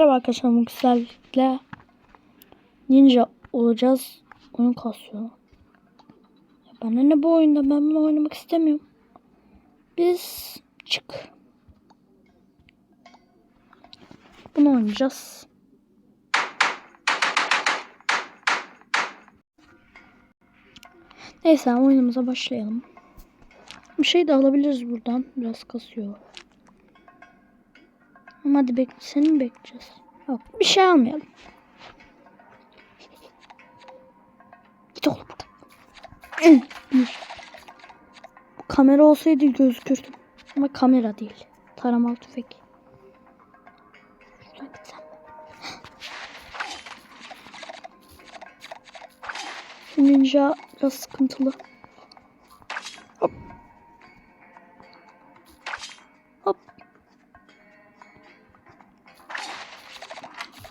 Merhaba arkadaşlar bu güzellikle ninja olacağız. Oyun kasıyor. Ya bana ne bu oyunda ben bunu oynamak istemiyorum. Biz çık. Bunu oynayacağız. Neyse oyunumuza başlayalım. Bir şey de alabiliriz buradan. Biraz kasıyor. Ama hadi bek seni mi bekleyeceğiz? Yok bir şey almayalım. Git oğlum buradan. Bu kamera olsaydı gözükürdüm. Ama kamera değil. Taramalı tüfek. Ninja biraz sıkıntılı.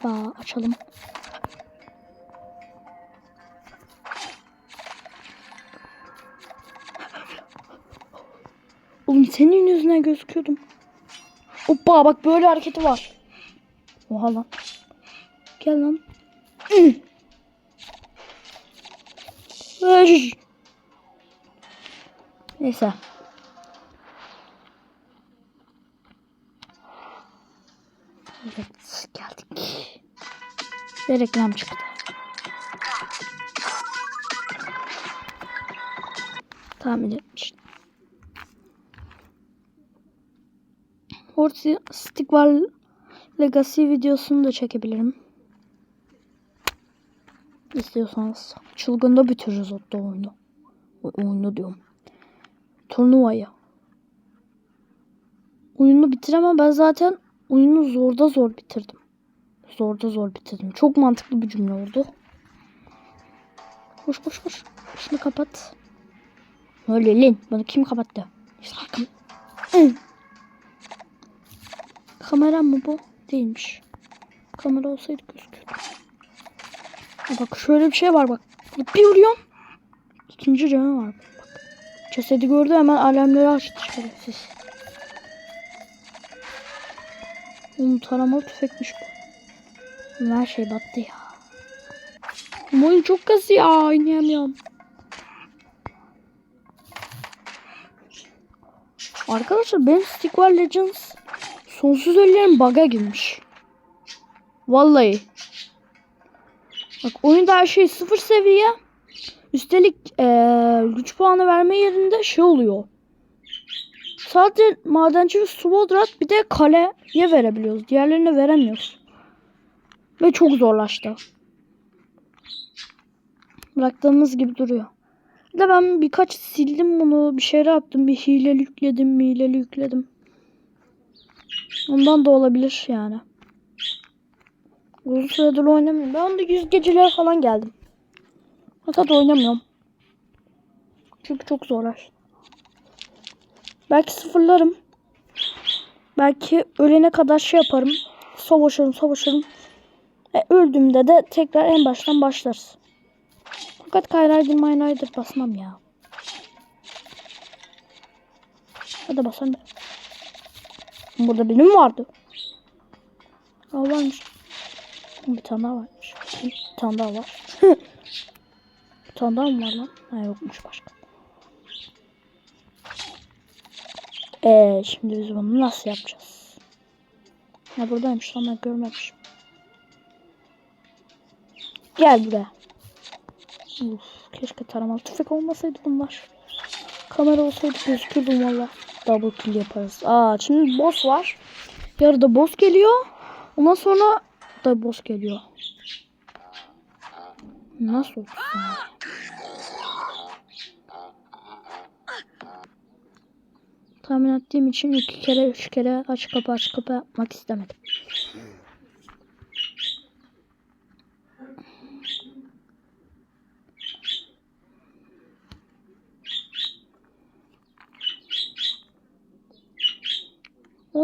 Aa, açalım. Oğlum senin yüzüne gözüküyordum. Hoppa bak böyle hareketi var. Oha lan. Gel lan. Neyse. Evet geldik. Ve reklam çıktı. Tahmin etmiştim. Horti Stick Legacy videosunu da çekebilirim. İstiyorsanız. Çılgında bitiririz hatta oyunu. Oyunu diyorum. Turnuvayı. Oyunu bitiremem. Ben zaten oyunu zorda zor bitirdim. Zorda zor bitirdim. Çok mantıklı bir cümle oldu. Koş koş koş. Şunu kapat. Öyle lan. Bunu kim kapattı? İşte arkam. Kamera mı bu? Değilmiş. Kamera olsaydı gözükürdü. Bak şöyle bir şey var bak. Bir vuruyorum. İkinci canı var. Bak. Cesedi gördü hemen alarmları açtı şerefsiz. Oğlum taramalı tüfekmiş bu. Her şey battı ya. Oyun çok kasıyor ya. Oynayamıyorum. Arkadaşlar benim Stick War Legends sonsuz ölülerin bug'a girmiş. Vallahi. Bak oyunda her şey sıfır seviye. Üstelik eee, güç puanı verme yerinde şey oluyor. Sadece madenci ve bir de kaleye verebiliyoruz. Diğerlerine veremiyoruz. Ve çok zorlaştı. Bıraktığımız gibi duruyor. Bir de ben birkaç sildim bunu. Bir şeyler yaptım. Bir hileli yükledim. Hileli yükledim. Ondan da olabilir yani. Uzun süredir oynamıyorum. Ben de yüz gecelere falan geldim. Fakat oynamıyorum. Çünkü çok zorlar. Belki sıfırlarım. Belki ölene kadar şey yaparım. Savaşırım savaşırım. E, öldüğümde de tekrar en baştan başlarız. Fakat Kayraydır Maynaydır basmam ya. Hadi basam be. Burada benim vardı. Aa varmış. Bir tane daha varmış. Bir tane daha var. bir tane daha mı var lan? Ha yokmuş başka. Eee şimdi biz bunu nasıl yapacağız? Ha buradaymış lan ben görmemişim. Gel buraya. Uf, keşke taramalı tüfek olmasaydı bunlar. Kamera olsaydı gözükürdüm valla. Double kill yaparız. Aa şimdi boss var. Yarıda boss geliyor. Ondan sonra da boss geliyor. Nasıl olsun? Tahmin ettiğim için iki kere üç kere aç kapı aç kapı yapmak istemedim.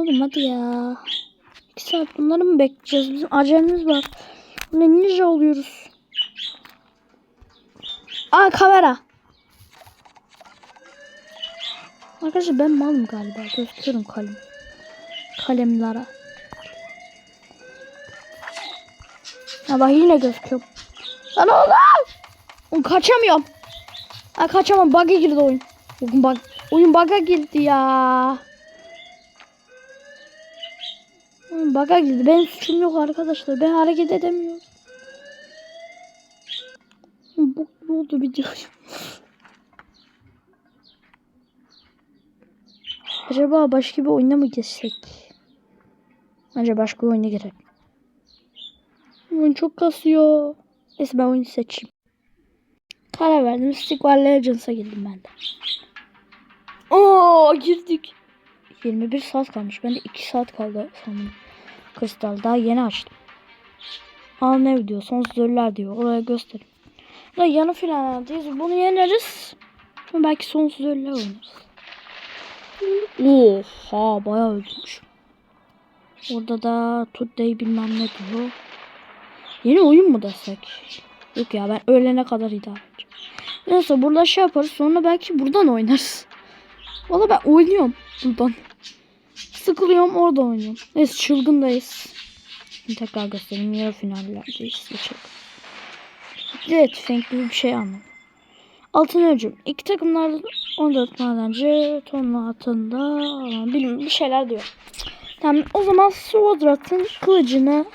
Oğlum hadi ya. İki saat bunları mı bekleyeceğiz? Bizim acelemiz var. Ne ninja oluyoruz. Aa kamera. Arkadaşlar ben malım galiba. Gözüküyorum kalem. Kalemlara. Ya bak yine gözüküyor. Lan. Oğlum kaçamıyorum. Ha kaçamam. Bug'a girdi oyun. Oyun bug. Oyun bug'a girdi ya. Oyun bug'a girdi. Benim suçum yok arkadaşlar. Ben hareket edemiyorum. Bu ne oldu bir Acaba başka bir oyuna mı geçsek? Bence başka bir oyuna girelim. Oyun çok kasıyor. Neyse ben oyunu seçeyim. Karar verdim. War Legends'a girdim ben de. Oo girdik. 21 saat kalmış. Ben de 2 saat kaldı sanırım. Kristal daha yeni açtım. Al ne diyor. Sonsuz ölüler diyor. Oraya göstereyim. Da yanı finaldeyiz. Bunu yeneriz. Belki sonsuz ölüler oynarız. Oha bayağı öldürmüş. Orada da Today bilmem ne diyor. Yeni oyun mu desek? Yok ya ben öğlene kadar idare edeceğim. Neyse burada şey yaparız sonra belki buradan oynarız. Valla ben oynuyorum buradan. Sıkılıyorum orada oynuyorum. Neyse çılgındayız. Şimdi tekrar göstereyim. Yarı finallerdeyiz. Geçelim. Evet Feng gibi bir şey anladım. Altın öcüm. İki takımlarda 14 madenci tonla atında bilmiyorum bir şeyler diyor. Tamam o zaman Swordrat'ın kılıcını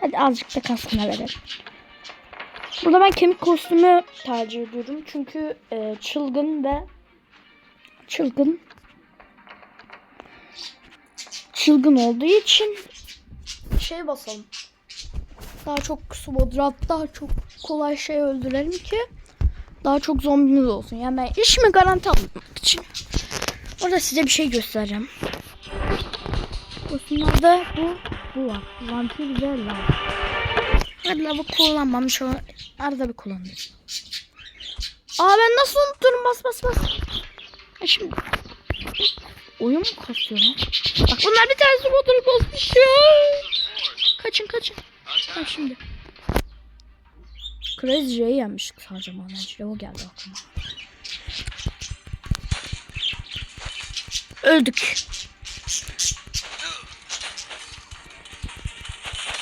hadi azıcık da kaskına verelim. Burada ben kemik kostümü tercih ediyorum. Çünkü e, çılgın ve çılgın çılgın olduğu için şey basalım. Daha çok Swordrat daha çok kolay şey öldürelim ki daha çok zombimiz olsun. Yani ben işimi garanti almak için. Orada size bir şey göstereceğim. Kostümlerde bu, bu var. Vampir ve lav. Hadi lavı kullanmam. Şu arada bir kullanıyorum. Aa ben nasıl unuturum bas bas bas. Şimdi. Oyun mu kasıyor lan? Bak bunlar bir tanesi motoru basmış ya. Kaçın kaçın. Bak şimdi. Crazy J'yi yenmiştik sadece madenci. O geldi aklıma. Öldük.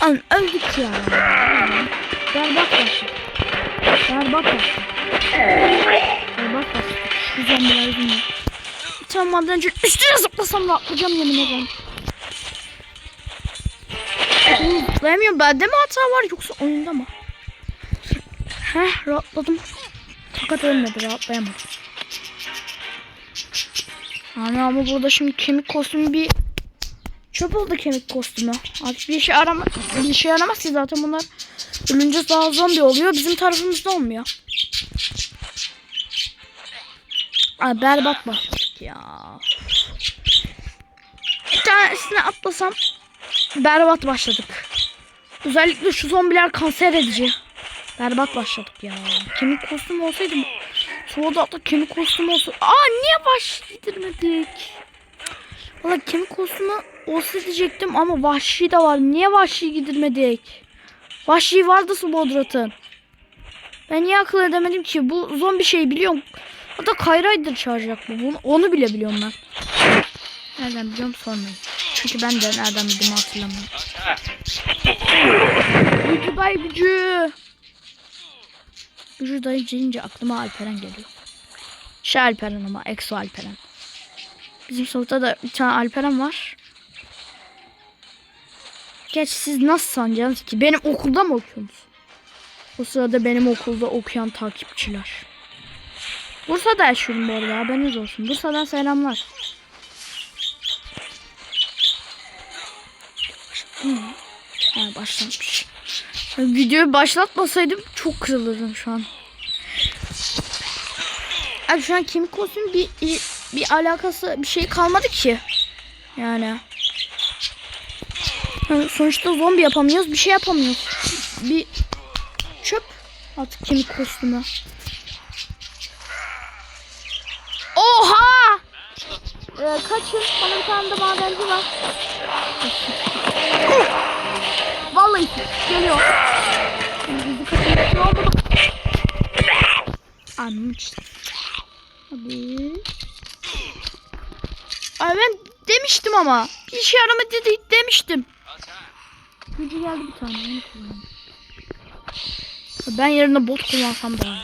An öldük ya. Berbat başladı. Berbat başladı. Berbat başladı. Şu zombiler yüzünden. Tane madenci üstüne zıplasam da atlayacağım yemin ederim. Zıplayamıyorum. Bende mi hata var yoksa oyunda mı? Heh rahatladım. Fakat ölmedi rahatlayamadım. Yani ama burada şimdi kemik kostümü bir çöp oldu kemik kostümü. Artık bir işe arama bir işe yaramaz ki zaten bunlar ölünce daha zombi oluyor. Bizim tarafımızda olmuyor. Ay berbat başladık ya. Bir tanesine atlasam berbat başladık. Özellikle şu zombiler kanser edici. Berbat başladık ya. Kemik kostüm olsaydı Sword Art'ta kemik kostüm olsa... Aa niye vahşi Valla kemik kostümü olsa diyecektim ama vahşi de var. Niye vahşi gidirmedik? Vahşi vardı Sword Art'ın. Ben niye akıl edemedim ki? Bu zombi şey biliyorum. Hatta Kayra'ydır çağıracak bu. Bunu, onu bile biliyorum ben. Nereden biliyorum sormayın. Çünkü ben de nereden bildiğimi hatırlamıyorum. Gücü bay gücü. Gücü dayı deyince aklıma Alperen geliyor. Şey Alperen ama Exo Alperen. Bizim sınıfta da bir tane Alperen var. Geç siz nasıl sanacaksınız ki? Benim okulda mı okuyorsunuz? O sırada benim okulda okuyan takipçiler. Bursa'da yaşıyorum bu arada haberiniz olsun. Bursa'dan selamlar. Ha başlamış. Videoyu başlatmasaydım çok kırılırdım şu an. Abi şu an kemik kostüm bir bir alakası bir şey kalmadı ki. Yani. yani sonuçta zombi yapamıyoruz, bir şey yapamıyoruz. Bir çöp artık kemik kostümü. Oha! Kaçın. Bana bir tane de madenci var. Vallahi geliyor. Anlamış. Hadi. Ay ben demiştim ama. Bir işe yaramadı dedi demiştim. Gücü geldi bir tane. Ben yerine bot kullansam iyi.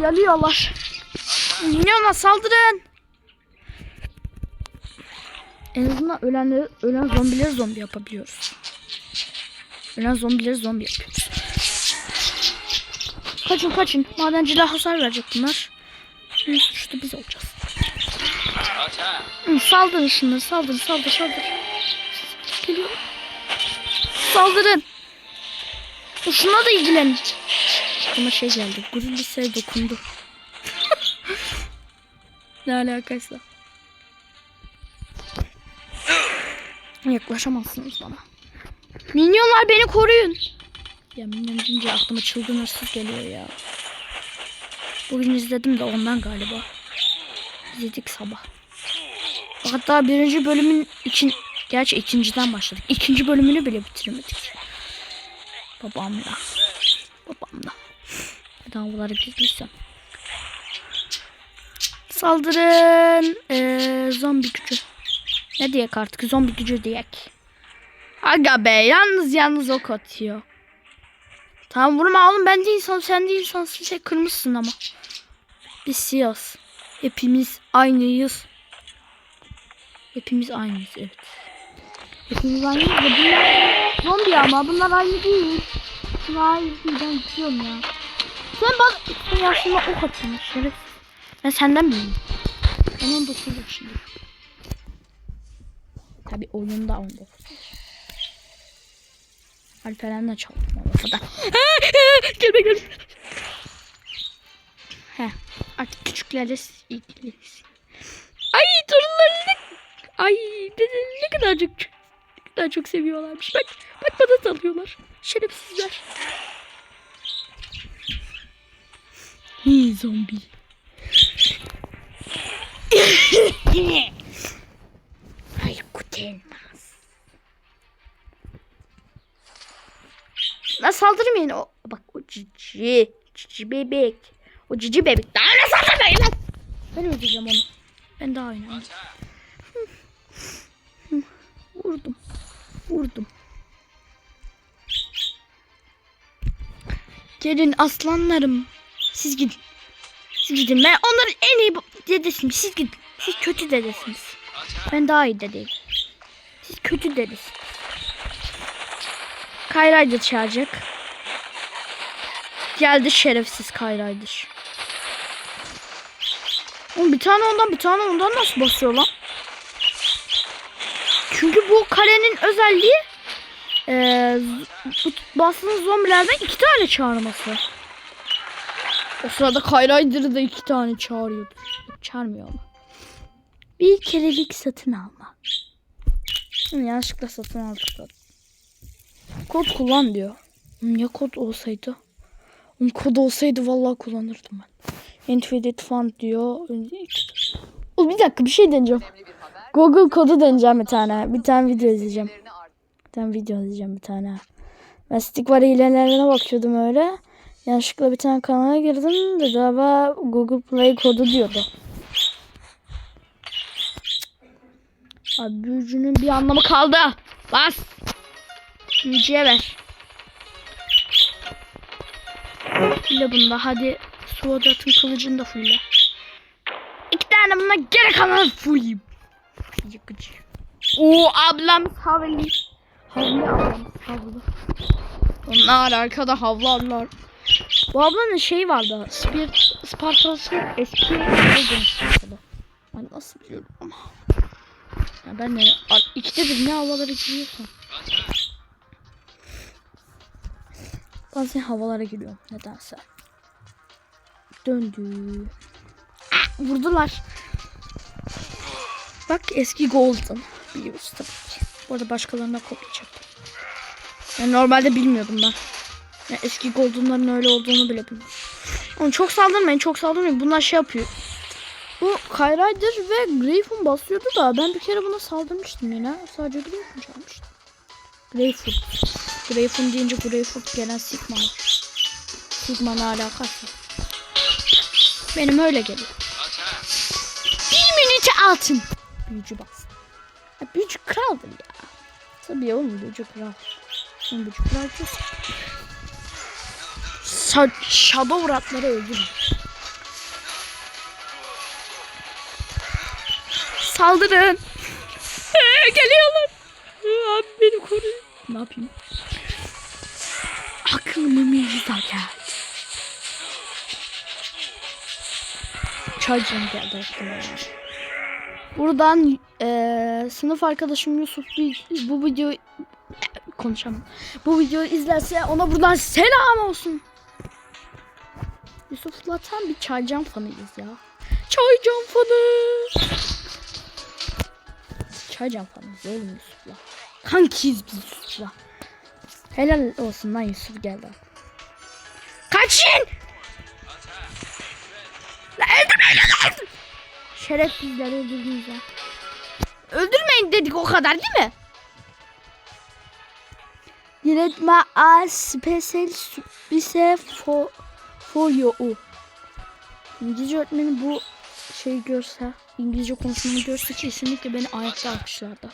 Geliyorlar. Minyonlar saldırın. En azından ölenleri, ölen zombileri zombi yapabiliyoruz. Ölen zombileri zombi yapıyoruz. Kaçın kaçın. Madenciler hasar verecek bunlar. En suçlu biz olacağız. Hı, saldırın şunları. Saldır saldır saldır. Geliyor. Saldırın. Şuna da ilgilenin. Buna şey geldi. Gurur liseye dokundu. ne alakaysa. Yaklaşamazsınız bana. Minyonlar beni koruyun. Ya minyon deyince aklıma çılgın hırsız geliyor ya. Bugün izledim de ondan galiba. İzledik sabah. Hatta birinci bölümün için gerçi ikinciden başladık. İkinci bölümünü bile bitirmedik. Babamla. Babamla. Davaları gizliysem. Saldırın. Ee, zombi gücü. Ne diyek artık? Zombi gücü diyek. Aga be yalnız yalnız ok atıyor. Tamam vurma oğlum ben de insan sen de insansın şey kırmışsın ama. Biz siyahız. Hepimiz aynıyız. Hepimiz aynıyız evet. Hepimiz aynıyız da bunlar zombi ama bunlar aynı değil. Bunlar aynı değil ben gidiyorum ya. Sen bak sen yaşında ok atıyorsun şeref. Ben senden büyüğüm. Ben 19 yaşındayım. Tabi oyunda 19 Alperen'le çaldım o kadar. gelme gelme. He. Artık küçüklerle ilgiliyiz. Ay torunlarını Ay ne, ne kadar çok ne kadar çok seviyorlarmış. Bak bak bana salıyorlar. Şerefsizler. Hi zombi. La saldırmayın o. Bak o cici. Cici bebek. O cici bebek. Daha ne saldırmayın lan. Ben öldüreceğim onu. Ben daha oynayayım. Vurdum. Vurdum. Gelin aslanlarım. Siz gidin. Siz gidin. Ben onların en iyi dedesiyim. Siz gidin. Siz kötü dedesiniz. Ben daha iyi dedeyim. Kötü dedesiniz. Kayraydır çağıracak. Geldi şerefsiz Kayraydır. Oğlum bir tane ondan bir tane ondan nasıl basıyor lan? Çünkü bu karenin özelliği bu bastığınız zombilerden iki tane çağırması. O sırada Kayraydır da iki tane çağırıyordu. Çağırmıyor ama. Bir kerelik satın alma. Hı, yanlışlıkla satın aldık. Kod kullan diyor. Ya kod olsaydı? Oğlum kod olsaydı vallahi kullanırdım ben. Infinite Fund diyor. O bir dakika bir şey deneyeceğim. Google kodu deneyeceğim bir tane. Bir tane video izleyeceğim. Bir tane video izleyeceğim bir tane. Ben stick var hilelerine bakıyordum öyle. Yanlışlıkla bir tane kanala girdim. Ama Google Play kodu diyordu. Abi büyücünün bir anlamı kaldı. Bas. Büyücüye ver. Fulle bunda. Hadi Suadat'ın kılıcını da fulle. İki tane buna geri kalan fullayayım. Yıkıcı. Oo ablam havli. Havli ablam havlu. Onlar arkada havlarlar. Bu ablanın şeyi vardı. Spirit Spartas'ın eski Ben nasıl biliyorum ama. Ya ben ar- ikide bir ne havalara giriyorsam. Bazen havalara giriyorum nedense. Döndü. Vurdular. Bak eski Golden. Biliyoruz tabii ki. Bu arada başkalarına kopya çektim. Yani normalde bilmiyordum ben. Yani eski Golden'ların öyle olduğunu bile bilmiyorum. Oğlum çok saldırmayın çok saldırmayın. Bunlar şey yapıyor. Bu Kyraider ve Greyfun basıyordu da ben bir kere buna saldırmıştım yine. Sadece Greyfun çalmıştım. Greyfun. Greyfun deyince Greyfun gelen Sigma. Sigma'la alakası. Benim öyle geliyor. Bir minüte altın. Büyücü bas. Ya, büyücü kraldır ya. Tabii oğlum büyücü kral. Şimdi buçuk bırakıyoruz. Sa Shadow ratları öldürün. Saldırın. Geliyorlar. Abi beni koruyun. Ne yapayım? Aklımıza geldi. Çaycım geldi aklıma. Buradan eee, sınıf arkadaşım Yusuf bu video konuşamam. Bu videoyu izlerse ona buradan selam olsun. Yusuf'la tam bir çaycan fanıyız ya. Çaycan fanı. Çaycan fanıyız oğlum Yusuf'la. Kankiyiz biz Yusuf'la. Helal olsun lan Yusuf geldi. Kaçın! Lan öldürmeyin lan! Şerefsizler öldürdünüz ya. Öldürmeyin dedik o kadar değil mi? Diretme a special bise for, for you. İngilizce öğretmeni bu şeyi görse, İngilizce konuşmamı görse kesinlikle beni ayakta alkışlardı.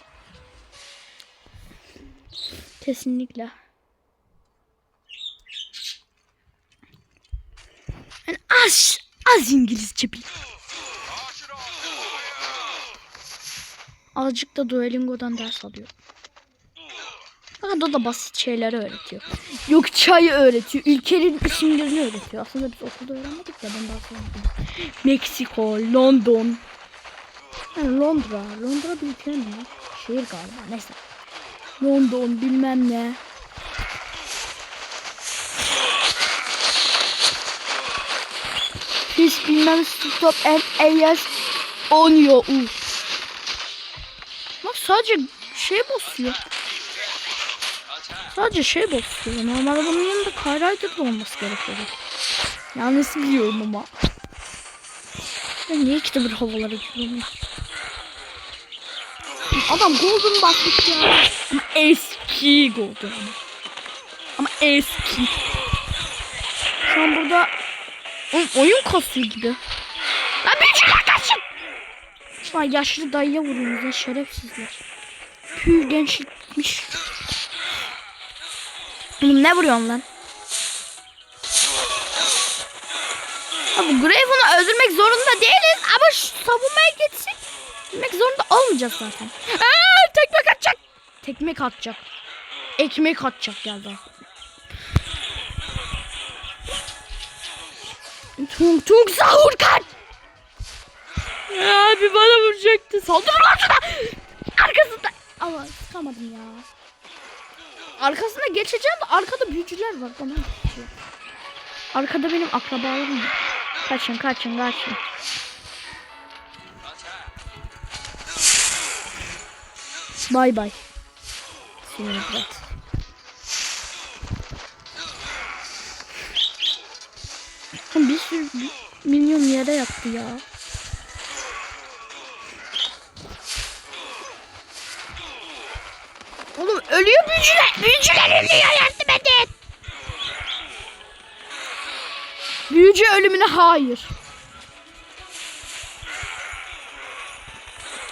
Kesinlikle. Yani az, az İngilizce bil. Azıcık da Duolingo'dan ders alıyor. O da basit şeyler öğretiyor. Yok çay öğretiyor. Ülkenin isimlerini öğretiyor. Aslında biz okulda öğrenmedik de ben daha sonra. Meksiko, London. Ha, Londra. Londra bir ülke mi? Şehir galiba. Neyse. London bilmem ne. Hiç bilmem stop and alias on your U. Bak sadece şey basıyor. Sadece şey basıyor. Normalde bunun yanında Kayrider da olması gerekiyordu. Yanlış biliyorum ama. Ben niye kitabı havalara gidiyorum ya? Adam golden basmış ya. Ama eski golden ama. Eski. Şu an burada Oğlum oyun kasıyor gibi. Lan büyücüler kaçın. Şu an yaşlı dayıya vuruyoruz ya şerefsizler. Püh gençlikmiş. Oğlum ne vuruyorsun lan? Abi Graven'ı öldürmek zorunda değiliz ama şu savunmaya öldürmek zorunda olmayacağız zaten. Aa, tekmek atacak. Tekmek atacak. Ekmek atacak geldi. Tung tung sahur kaç. Abi bana vuracaktı. Saldır lan şuna. Arkasında. Ama sıkamadım ya. Arkasına geçeceğim arkada büyücüler var bana. yapıyor. Arkada benim akrabalarım var. Kaçın kaçın kaçın. Bay bay. Sinir. Bir sürü milyon yere yattı ya. Oğlum ölüyor büyücüler. Büyücüler ölüyor yardım edin. Büyücü ölümüne hayır.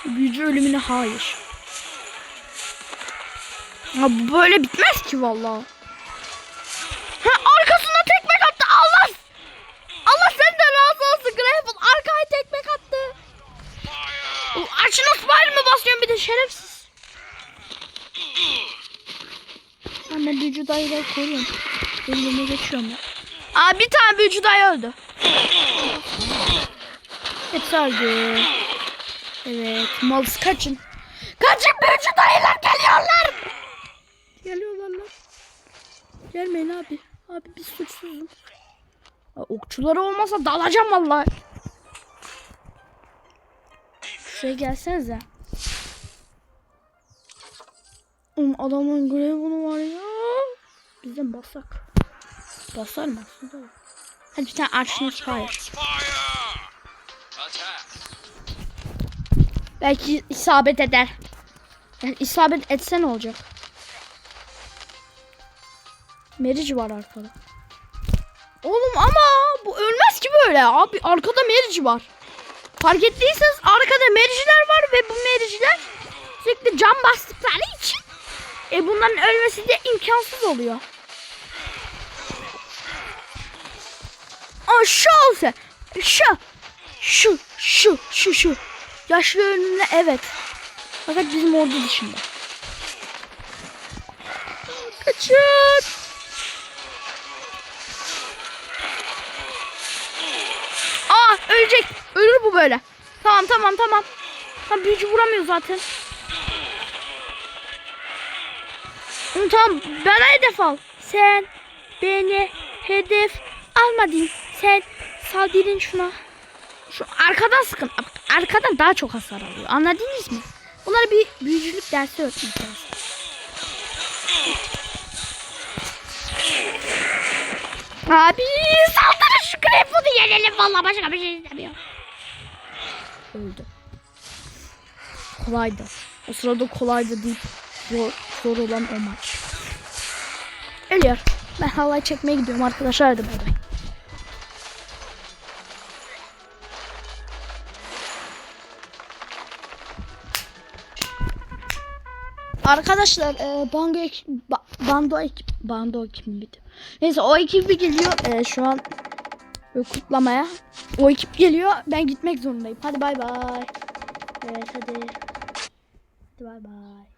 Büyücü ölümüne hayır. Ya bu böyle bitmez ki vallahi. Ha arkasına tekmek attı Allah. Allah senden razı olsun Gravel. Arkaya tekmek attı. O Açına smile mı basıyorsun bir de şerefsiz. Dayıları koruyorum. Önüme geçiyorum ya. Aa bir tane büyücü dayı öldü. Hepsi öldü. Evet malız kaçın. Kaçın büyücü dayılar geliyorlar. Geliyorlar lan. Gelmeyin abi. Abi biz suçsuzuz. Ya, okçuları olmasa dalacağım vallahi. Şuraya gelsenize. Oğlum adamın Graven'ı var ya. Bizden basak. Basar mı aslında? Hadi bir tane Archnos Fire. Belki isabet eder. Yani isabet etse ne olacak? Merici var arkada. Oğlum ama bu ölmez ki böyle. Abi arkada merici var. Fark ettiyseniz arkada mericiler var ve bu mericiler sürekli cam bastıkları için E bunların ölmesi de imkansız oluyor. Aa şu olsa. Şu. Şu. Şu. Şu. Şu. Yaşlı önüne evet. Fakat bizim ordu dışında. Kaçın. Aa ölecek. Ölür bu böyle. Tamam tamam tamam. Tamam büyücü vuramıyor zaten. Tamam bana hedef al. Sen beni hedef almadın. Sen saldırın şuna. Şu arkadan sıkın. Arkadan daha çok hasar alıyor. Anladınız mı? Bunlara bir büyücülük dersi öğretmek. Abi saldırın şu kreponu yenelim. Vallahi başka bir şey istemiyorum. Öldü. Kolaydı. O sırada kolaydı değil. Zor, zor olan o maç. Ölüyor. Ben halay çekmeye gidiyorum arkadaşlar. Hadi bay bay. Arkadaşlar e, bando ekip, ba- bando ekip, bando miydi? Neyse o ekibi geliyor e, şu an kutlamaya. O ekip geliyor. Ben gitmek zorundayım. Hadi bay bay. Evet hadi. Hadi bay bay.